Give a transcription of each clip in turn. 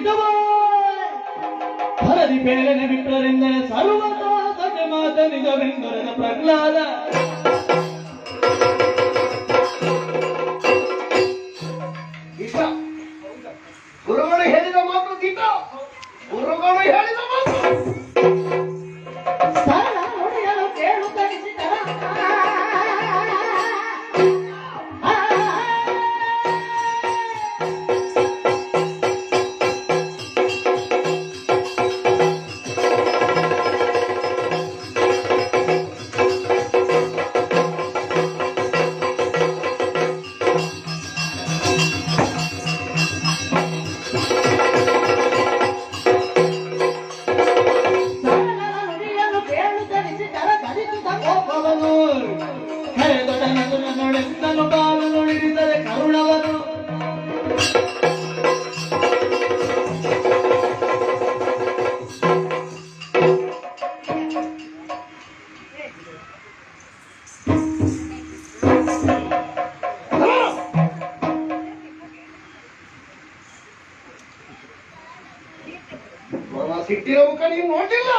ಬಿಡುವ ಹರದಿ ಬೇಗನೆ ಬಿಟ್ಟರೆಂದರೆ ಸರ್ವತಾ ಸತ್ಯ ಮಾತ ನಿಜವೆಂದೊರೆದ ಪ್ರಹ್ಲಾದ ನೀವು ನೋಡಿಲ್ಲ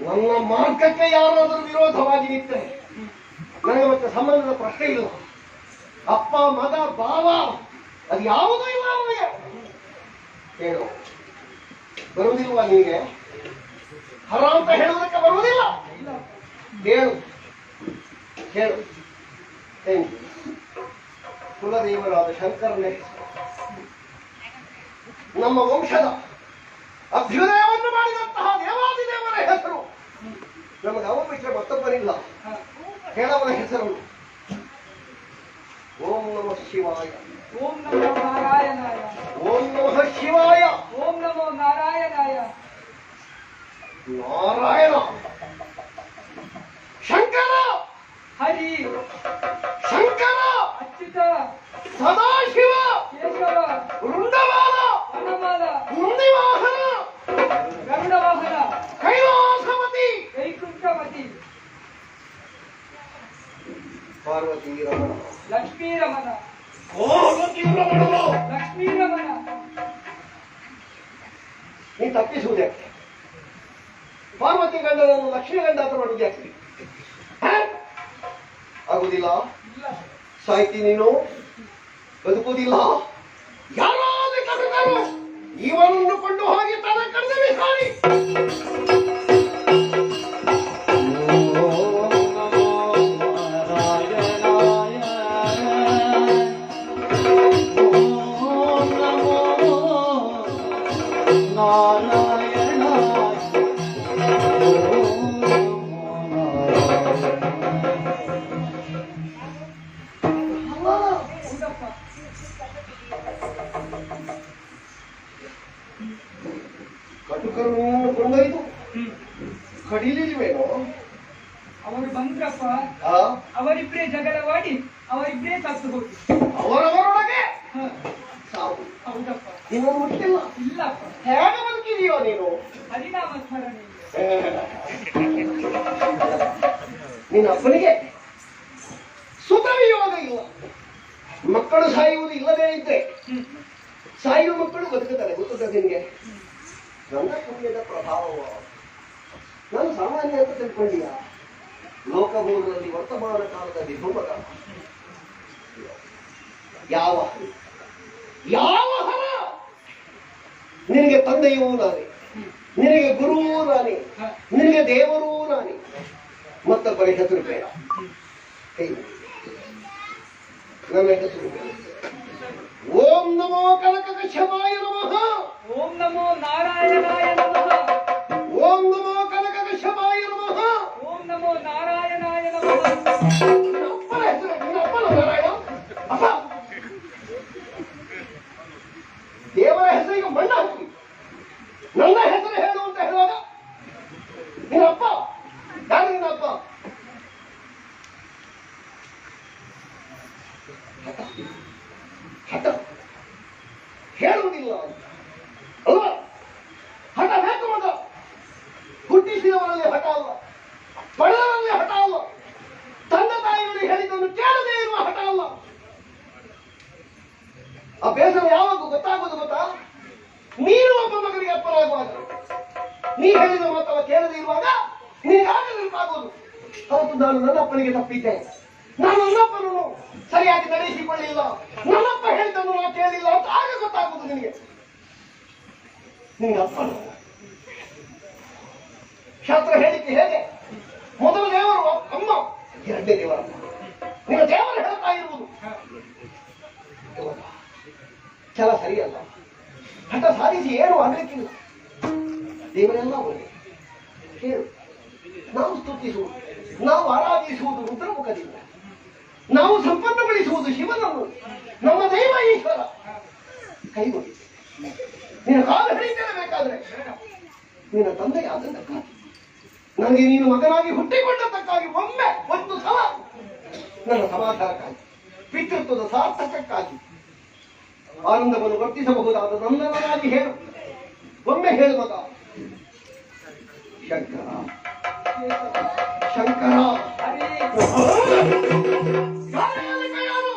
ನನ್ನ ಮಾರ್ಗಕ್ಕೆ ಯಾರಾದರೂ ವಿರೋಧವಾಗಿ ನಿಂತರೆ ನನಗೆ ಮತ್ತೆ ಸಂಬಂಧದ ಪ್ರಶ್ನೆ ಇಲ್ಲ. ಅಪ್ಪ, ಮಗ ಬಾವ ಅದು ಯಾವುದೂ ಇಲ್ಲ ಅವನಿಗೆ? ಹೇಳು. ಬರುವುದಿಲ್ವಾ ನಿನಗೆ? ಹರ ಅಂತ ಹೇಳುವುದಕ್ಕೆ ಬರುವುದಿಲ್ಲ? ಹೇಳು. ಹೇಳು. ಕುಲದೇವರಾದ ಶಂಕರನೇ. ನಮ್ಮ ವಂಶದ ಅಭ್ಯುದಯವನ್ನು ಮಾಡಿದಂತಹ ದೇವಾದಿದೇವರ ಹೆಸರು. ನಮಗೆ ಅವ ಬಿಟ್ಟರೆ ಮತ್ತೊಬ್ಬರಿಲ್ಲ. ಹೇಳವನ ಹೆಸರು. ಓಂ ನಮಃ ಶಿವಾಯ. ಓಂ ನಮೋ ನಾರಾಯಣಾಯ. ಓಂ ನಮಃ ಶಿವಾಯ. ಓಂ ನಮೋ ನಾರಾಯಣಾಯ. ನಾರಾಯಣ. ಶಂಕರ. ಹರಿ. ಶಂಕರ. ಅಚ್ಯುತ. ಸದಾಶಿವ. ಕೇಶವ. ವೃಂದವಾದ ವಾಹನ ಗರುಡ ಗರುಡವಾಹನ. ಕೈಲಾಸವತಿ. ವೈಕುಂಠವತಿ. ಪಾರ್ವತಿ ರಮಣ ಲಕ್ಷ್ಮೀ ರಮಣ ಪಾರ್ವತಿ ರಮಣ ಲಕ್ಷ್ಮೀ ರಮಣ ನೀ ತಪ್ಪಿಸುವುದಕ್ಕೆ ಪಾರ್ವತಿ ಗಂಡನನ್ನು ಲಕ್ಷ್ಮೀ ಗಂಡ ಅಂತ ಹ? ಆಗುದಿಲ್ಲ ಸಾಯ್ತಿ ನೀನು? ಬದುಕುವುದಿಲ್ಲ? ಯಾರಾದ್ರೂ ಇವನನ್ನು ಕೊಂಡು ಹೋಗಿ ತನ ಕರೆದ ಸಾರಿ. ನಿನ್ನನ್ನು ಮುಟ್ಟಿಲ್ಲ ಇಲ್ಲಪ್ಪ ಹೇಗೆ ಬದುಕಿದೆಯೋ ನೀನು? ಹರಿನಾಮ ಸ್ಮರಣೆ ಇಲ್ಲ. ನಿನ್ನ ಅಪ್ಪನಿಗೆ ಸುಖವಿಯೋಗ ಇಲ್ಲ. ಮಕ್ಕಳು ಸಾಯುವುದು ಇಲ್ಲದೇ ಇದ್ರೆ. ಸಾಯುವ ಮಕ್ಕಳು ಬದುಕುತ್ತಾರೆ. ಗೊತ್ತುಂಟ ನಿನ್ಗೆ? ನನ್ನ ಪುಣ್ಯದ ಪ್ರಭಾವ ನಾನು ಸಾಮಾನ್ಯ ಅಂತ ತಿಳ್ಕೊಂಡಿಯ ಲೋಕಮೂಲದಲ್ಲಿ ವರ್ತಮಾನ ಕಾಲದ ವಿಭವ ಯಾವ? ಯಾವ? ನಿನಗೆ ತಂದೆಯೂ ನಾನೇ. ನಿನಗೆ ಗುರುವೂ ನಾನೇ. ನಿನಗೆ ದೇವರೂ ನಾನೇ. ಮತ್ತೊಬ್ಬರ ಹೆಸರು ಬೇಡ. ನನ್ನ ಹೆಸರು ಬೇಡ. ಓಂ ನಮೋ ಕನಕ ನಮಃ. ಓಂ ನಮೋ ನಾರಾಯಣಾಯ ನಮಃ. ಹೇಳುವುದಿಲ್ಲ. ಅಲ್ವಾ ಹಠ ಬೇಕು ಮಗ ಹುಟ್ಟಿಸಿದವರಲ್ಲಿ ಹಠ ಅಲ್ಲ ಬಡವರಲ್ಲಿ ಹಠ ಅಲ್ಲ ತಂದೆ ತಾಯಿಗಳು ಹೇಳಿದ್ದನ್ನು ಕೇಳದೇ ಇರುವ ಹಠ ಅಲ್ಲ. ಬೇಸರ ಯಾವಾಗ ಗೊತ್ತಾಗೋದು ಗೊತ್ತಾ? ನೀನು ಒಬ್ಬ ಮಗನಿಗೆ ಅಪ್ಪನಾಗುವಾಗ. ನೀ ಹೇಳಿದ ಮಾತವ ಕೇಳದೇ ಇರುವಾಗ ನೆನಪಾಗೋದು. ಹೌದು ನಾನು ನನ್ನಪ್ಪನಿಗೆ ತಪ್ಪಿದ್ದೆ. ನಾನು ನನ್ನಪ್ಪನನ್ನು ಸರಿಯಾಗಿ ನಡೆಸಿಕೊಳ್ಳಿಲ್ಲ. ನನ್ನಪ್ಪ ಹೇಳ್ತಾನು ನಾ ಕೇಳಿಲ್ಲ ಅಂತ ಆಗ ಗೊತ್ತಾಗುದು ನಿನಗೆ. ನಿನಗೆ ಅಪ್ಪನ ಶಾಸ್ತ್ರ ಹೇಳಿಕೆ ಹೇಗೆ? ಮೊದಲು ದೇವರು ಅಮ್ಮ, ಎರಡನೇ ದೇವರ ನಿಮ್ಮ ದೇವರು ಹೇಳ್ತಾ ಇರುವುದು. ಕೆಲ ಸರಿಯಲ್ಲ. ಹಠ ಸಾಧಿಸಿ ಏನು ಆಗಲಿಕ್ಕಿಲ್ಲ. ದೇವರೆಲ್ಲ ಒಳ್ಳೆ. ಕೇಳು. ನಾವು ಸ್ತುತಿಸುವುದು. ನಾವು ಆರಾಧಿಸುವುದು ರುದ್ರಮುಖದಿಂದ ನಾವು ಸಂಪನ್ನಗೊಳಿಸುವುದು ಶಿವನನ್ನು ನಮ್ಮ ದೈವ ಈಶ್ವರ. ಕೈಗೊಳ್ಳಿ. ನೀನು ಕಾಲು ಹಿಡಿತೇನೆ ಬೇಕಾದ್ರೆ. ನಿನ್ನ ತಂದೆ ಆದದ್ದಕ್ಕಾಗಿ ನನಗೆ ನೀನು ಮಗನಾಗಿ ಹುಟ್ಟಿಕೊಂಡದ್ದಕ್ಕಾಗಿ ಒಮ್ಮೆ ಒಂದು ಸಲ ನನ್ನ ಸಮಾಧಾನಕ್ಕಾಗಿ ಪಿತೃತ್ವದ ಸಾರ್ಥಕಕ್ಕಾಗಿ ಆನಂದವನ್ನು ವರ್ತಿಸಬಹುದಾದ ನಂದನಾಗಿ ಹೇಳು. ಒಮ್ಮೆ ಹೇಳು ಮಗ ಶಂಕರ. ಶಂಕರ ಹರೇ ಯಾರಲ್ಲಿ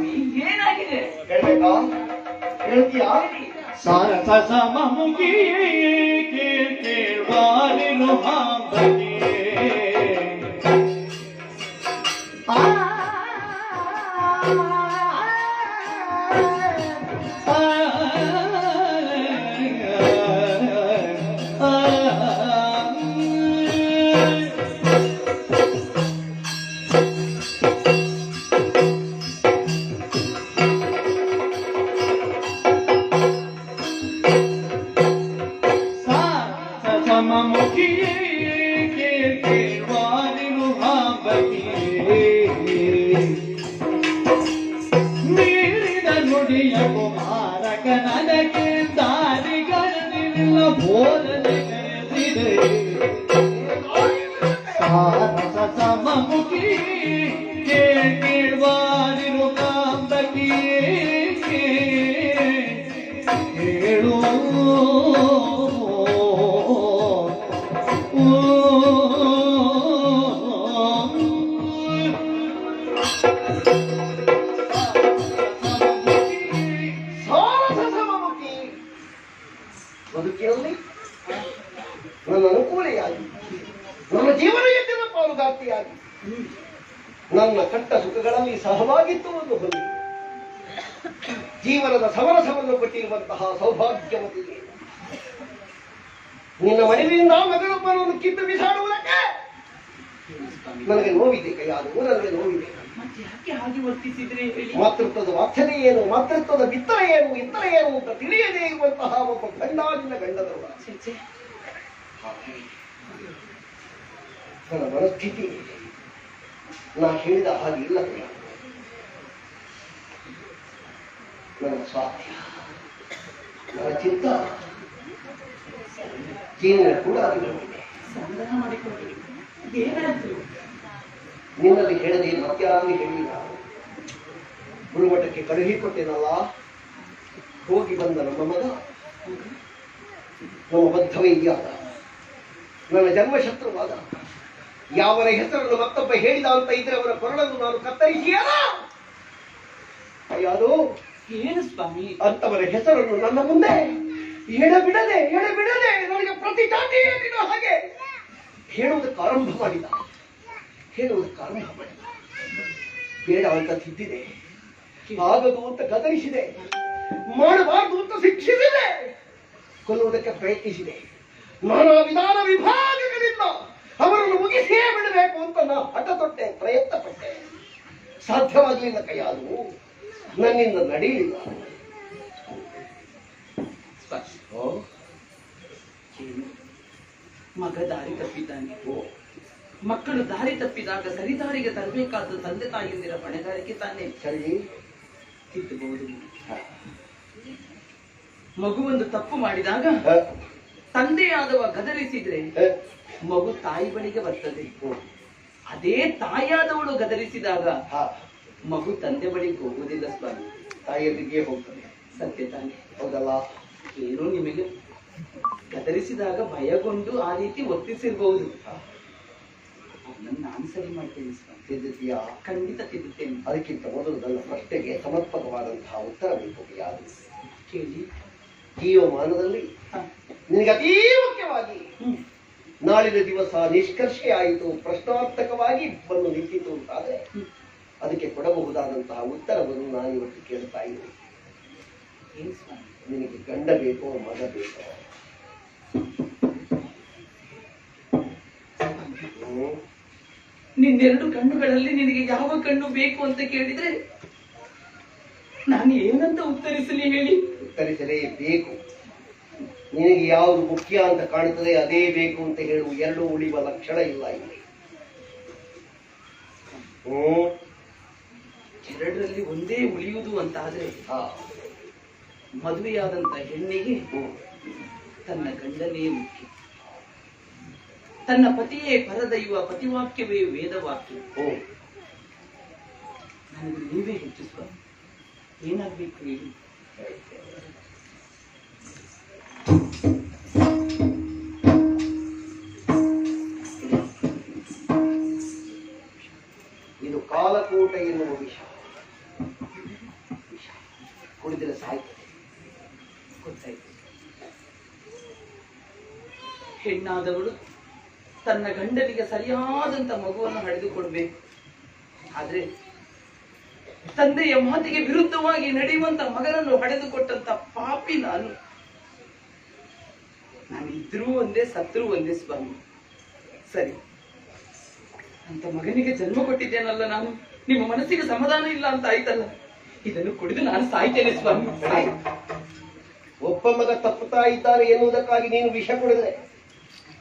ಸ್ವಾಮಿ ಏನಾಗಿದೆ ಹೇಳ್ಬೇಕಾ? ಹೇಳ್ತೀಯಾ? ಸಾರಸ ಸಮಮುಖಿ ಹಾಂಬಗೆ ದಾರಿಗಳಿಲ್ಲ ಸಹಭಾಗಿತ್ವವನ್ನು ಹೊಂದಿ ಜೀವನದ ಸಮರಸವನ್ನು ಕೊಟ್ಟಿರುವಂತಹ ಸೌಭಾಗ್ಯವತಿ. ನಿನ್ನ ಮನೆಯಿಂದ ಮಗನೊಬ್ಬನನ್ನು ಕಿತ್ತು ಬಿಸಾಡುವುದಕ್ಕೆ ನನಗೆ ನೋವಿದೆ ಕೈಯಾದು ನನಗೆ ನೋವಿದೆ. ಮಾತೃತ್ವದ ವಾತ್ಸಲ್ಯ ಏನು ಮಾತೃತ್ವದ ಬಿತ್ತರ ಏನು ಇತ್ತರ ಏನು ಅಂತ ತಿಳಿಯದೇ ಇರುವಂತಹ ಒಬ್ಬ ಗಂಡಾದಿನ ಗಂಡದವ. ನನ್ನ ಮನಸ್ಥಿತಿ ನಾ ಹೇಳಿದ ಹಾಗೆ ಇಲ್ಲ ನನ್ನ ಸ್ವಾಸ್ಥ್ಯ ನನ್ನ ಚಿತ್ತ ಜೀವನ ಕೂಡ ಅರಿವಿದೆ ಸಂಗ್ರಹ ಮಾಡಿಕೊಳ್ಳಿ ಏನಾದ್ರು ನಿನ್ನಲ್ಲಿ ಹೇಳದೆ ಮತ್ಯಾರಲ್ಲಿ ಹೇಳಿಲ್ಲ. ಗುರುಮಠಕ್ಕೆ ಕಳುಹಿಕೊಟ್ಟೆನಲ್ಲ ಹೋಗಿ ಬಂದ ನಮ್ಮ ಮಗ. ನಮ್ಮ ಬದ್ಧವೈದ್ಯಾದ ನನ್ನ ಜನ್ಮಶತ್ರುವಾದ. ಯಾವನ ಹೆಸರನ್ನು ಮತ್ತೊಬ್ಬ ಹೇಳಿದ ಅಂತ ಇದ್ರೆ ಅವರ ಕೊರಳನ್ನು ನಾನು ಕತ್ತರಿಸಿಯಲ್ಲ? ಯಾರು ಏನು ಸ್ವಾಮಿ? ಅಂತವರ ಹೆಸರನ್ನು ನನ್ನ ಮುಂದೆ ಎಡಬಿಡದೆ ಎಡಬಿಡದೆ ನನಗೆ ಪ್ರತಿ ಚಾಟಿಯೇನಿನ ಹಾಗೆ ಹೇಳುವುದಕ್ಕೆ ಆರಂಭ ಮಾಡಿದ ಹೇಳುವುದಕ್ಕೆ ಆರಂಭ ಮಾಡಿದ ಬೇಡ ಅಂತ ತಿದ್ದಿದೆ. ಆಗದು ಅಂತ ಗದರಿಸಿದೆ. ಮಾಡಬಾರದು ಅಂತ ಶಿಕ್ಷಿಸಿದೆ. ಕೊಲ್ಲುವುದಕ್ಕೆ ಪ್ರಯತ್ನಿಸಿದೆ. ನಾನಾ ವಿಧಾನ ವಿಭಾಗಗಳಿಂದ ಅವರನ್ನು ಮುಗಿಸಿಯೇ ಬಿಡಬೇಕು ಅಂತ ನಾ ಹಠ ತೊಟ್ಟೆ ಪ್ರಯತ್ನ ಪಟ್ಟೆ ಸಾಧ್ಯವಾಗಲಿಲ್ಲ ಕೈಯಾದು ನನ್ನಿಂದ ನಡೀಲಿ? ಮಗ ದಾರಿ ತಪ್ಪಿದ್ದಾನೆ. ಮಕ್ಕಳು ದಾರಿ ತಪ್ಪಿದಾಗ ಸರಿದಾರಿಗೆ ತರಬೇಕಾದ ತಂದೆ ತಾಯಿಯಂದಿರ ಹೊಣೆಗಾರಿಕೆ ತಾನೇ. ಸರಿ. ತಿದ್ದಬಹುದು. ಮಗುವೊಂದು ತಪ್ಪು ಮಾಡಿದಾಗ ತಂದೆಯಾದವ ಗದರಿಸಿದ್ರೆ ಮಗು ತಾಯಿ ಬಳಿಗೆ ಬರ್ತದೆ. ಅದೇ ತಾಯಿಯಾದವಳು ಗದರಿಸಿದಾಗ ಮಗು ತಂದೆ ಬಳಿಗೆ ಹೋಗುವುದಿಲ್ಲ ಸ್ವಾಮಿ. ತಾಯಿಯವರಿಗೆ ಹೋಗ್ತದೆ ಸತ್ಯ ತಾನೆ. ಹೌದಲ್ಲ? ಏನು ನಿಮಗೆ. ಗದರಿಸಿದಾಗ ಭಯಗೊಂಡು ಆ ರೀತಿ ಒತ್ತಿಸಿರ್ಬಹುದು ಅದನ್ನು ನಾನು ಸರಿ ಮಾಡ್ತೇನೆ ಸ್ವಾಮಿ. ತಿದ್ದುತ್ತೀಯಾ? ಖಂಡಿತ ತಿದ್ದುತ್ತೇನೆ. ಅದಕ್ಕಿಂತ ಮೊದಲು ನನ್ನ ಪ್ರಶ್ನೆಗೆ ಸಮರ್ಪಕವಾದಂತಹ ಉತ್ತರ ಬೇಕು ಯಾರು ಕೇಳಿ? ಜೀವಮಾನದಲ್ಲಿ ಮಾನದಲ್ಲಿ ನಿನಗೆ ಅತೀ ಮುಖ್ಯವಾಗಿ. ನಾಳಿನ ದಿವಸ ನಿಷ್ಕರ್ಷೆ ಆಯಿತು ಪ್ರಶ್ನಾರ್ಥಕವಾಗಿ ಬಂದು ನಿಂತಿತು ಅಂತಾದ್ರೆ. ಅದಕ್ಕೆ ಕೊಡಬಹುದಾದಂತಹ ಉತ್ತರವನ್ನು ನಾನು ಇವತ್ತು ಕೇಳ್ತಾ ಇದ್ದೀನಿ. ನಿನಗೆ ಗಂಡ ಬೇಕೋ ಮಗ ಬೇಕೋ. ನಿನ್ನೆರಡು ಕಣ್ಣುಗಳಲ್ಲಿ ನಿನಗೆ ಯಾವ ಕಣ್ಣು ಬೇಕು ಅಂತ ಕೇಳಿದ್ರೆ ನಾನು ಏನಂತ ಉತ್ತರಿಸಲಿ ಹೇಳಿ? ಉತ್ತರಿಸಲೇ ಬೇಕು. ನಿನಗೆ ಯಾವುದು ಮುಖ್ಯ ಅಂತ ಕಾಣುತ್ತದೆ ಅದೇ ಬೇಕು ಅಂತ ಹೇಳುವ ಎರಡು ಉಳಿಯುವ ಲಕ್ಷಣ ಇಲ್ಲ ಇಲ್ಲಿ. ಹ್ಮ್. ಎರಡರಲ್ಲಿ ಒಂದೇ ಉಳಿಯುವುದು ಅಂತ ಆದರೆ ಮದುವೆಯಾದಂತ ಹೆಣ್ಣಿಗೆ ತನ್ನ ಗಂಡನೇ ಮುಖ್ಯ. ತನ್ನ ಪತಿಯೇ ಪರದೈವ ಪತಿವಾಕ್ಯವೇ ವೇದವಾಕ್ಯ. ಓ ನನಗೆ ನೀವೇ ಹೆಚ್ಚಿಸುವ. ಏನಾಗ್ಬೇಕು ಹೇಳಿ? ತನ್ನ ಗಂಡನಿಗೆ ಸರಿಯಾದಂತ ಮಗುವನ್ನು ಹಡೆದುಕೊಡ್ಬೇಕು. ಆದ್ರೆ ತಂದೆಯ ಮಾತಿಗೆ ವಿರುದ್ಧವಾಗಿ ನಡೆಯುವಂತ ಮಗನನ್ನು ಹಡೆದುಕೊಟ್ಟಂತ ಪಾಪಿ ನಾನು. ನಾನು ಇದ್ರೂ ಒಂದೇ ಸತ್ರು ಒಂದೇ ಸ್ವಾಮಿ. ಸರಿ. ಅಂತ ಮಗನಿಗೆ ಜನ್ಮ ಕೊಟ್ಟಿದ್ದೇನಲ್ಲ ನಾನು? ನಿಮ್ಮ ಮನಸ್ಸಿಗೆ ಸಮಾಧಾನ ಇಲ್ಲ ಅಂತ ಆಯ್ತಲ್ಲ? ಇದನ್ನು ಕುಡಿದು ನಾನು ಸಾಯ್ತೇನೆ ಸ್ವಾಮಿ. ಒಬ್ಬ ಮಗ ತಪ್ಪುತ್ತಾ ಇದ್ದಾರೆ ಎನ್ನುವುದಕ್ಕಾಗಿ ನೀನು ವಿಷ ಕುಡಿದ್ರೆ.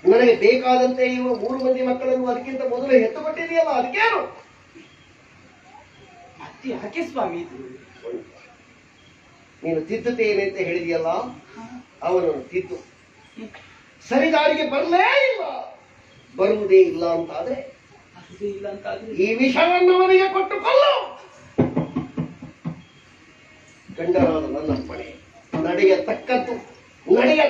ನನಗೆ ಬೇಕಾದಂತೆ ಇರುವ ಮೂರು ಮಂದಿ ಮಕ್ಕಳನ್ನು ಅದಕ್ಕಿಂತ ಮೊದಲು ಹೆತ್ತು ಕೊಟ್ಟಿದೆಯಲ್ಲ ಅದಕ್ಕೇನು? ಅತಿ ಹಾಕಿ ಸ್ವಾಮಿ ನೀನು ತಿದ್ದುತ್ತೇನೆ ಅಂತ ಹೇಳಿದೆಯಲ್ಲ ಅವನು ತಿದ್ದು. ಸರಿದಾರಿಗೆ ಬರಲೇ ಇಲ್ಲ. ಬರುವುದೇ ಇಲ್ಲ ಅಂತಾದ್ರೆ ಇಲ್ಲ ಈ ವಿಷಯವನ್ನು ಅವನಿಗೆ ಕೊಟ್ಟು ಕೊಲ್ಲು ಗಂಡನಾದ ನನ್ನ ಪಡೆ ನಡೆಯತಕ್ಕದ್ದು ನಡೆಯ